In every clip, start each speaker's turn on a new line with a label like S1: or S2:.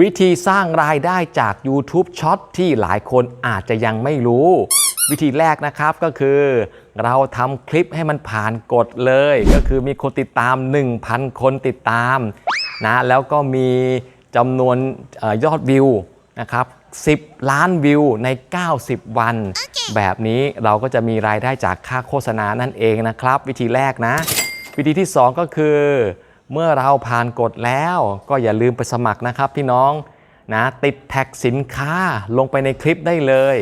S1: วิธีสร้างรายได้จาก YouTube ช็อตที่หลายคนอาจจะยังไม่รู้ วิธีแรกนะครับก็คือ เราทำคลิปให้มันผ่านกฎเลย ก็คือมีคนติดตาม 1,000 คนติดตามนะแล้วก็มีจำนวนเออยอดวิวนะครับ10 ล้านวิวใน 90 วันแบบนี้เราก็จะมีรายได้จากค่าโฆษณานั่นเองนะครับ วิธีแรกนะ วิธีที่ 2 ก็คือ เมื่อเราผ่านกฎแล้วก็อย่าลืมไปสมัครนะครับพี่น้องนะติดแท็กสินค้าลงไปในคลิปได้เลย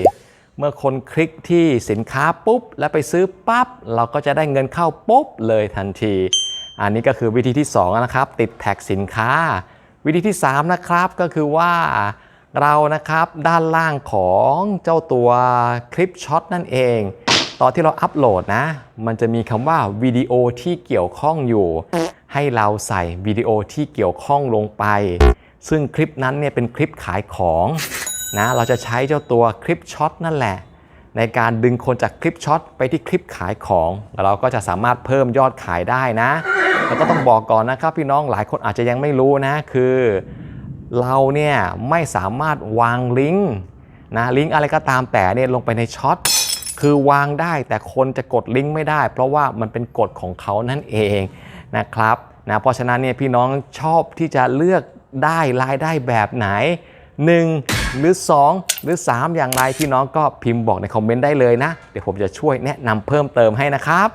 S1: เมื่อคนคลิกที่สินค้าปุ๊บ แล้วไปซื้อปั๊บเราก็จะได้เงินเข้าปุ๊บเลยทันที อันนี้ก็คือวิธีที่ 2 นะครับ ติดแท็กสินค้า วิธีที่ 3 นะครับก็คือว่าเรานะครับด้านล่างของเจ้าตัวคลิปช็อตนั่นเอง ตอนที่เราอัปโหลดนะ มันจะมีคำว่าวิดีโอที่เกี่ยวข้องอยู่ ให้เราใส่วิดีโอที่เกี่ยวข้องลงไป ซึ่งคลิปนั้นเนี่ยเป็นคลิปขายของนะเราจะใช้เจ้าตัวคลิปช็อตนั่นแหละ ในการดึงคนจากคลิปช็อตไปที่คลิปขายของแล้วเราก็จะสามารถเพิ่มยอดขายได้นะแล้วก็ต้องบอกก่อนนะครับ พี่น้องหลายคนอาจจะยังไม่รู้นะคือ เราเนี่ยไม่สามารถวางลิงก์นะลิงก์อะไรก็ตามแต่เนี่ยลงไปในช็อตคือวางได้แต่คนจะกดลิงก์ไม่ได้ เพราะว่ามันเป็นกฎของเขานั่นเองนะครับ นะเพราะฉะนั้นเนี่ยพี่น้องชอบที่จะเลือกได้รายได้แบบไหน 1 หรือ 2 หรือ 3 อย่างไรพี่น้องก็พิมพ์บอกในคอมเมนต์ได้เลยนะ เดี๋ยวผมจะช่วยแนะนำเพิ่มเติมให้นะครับ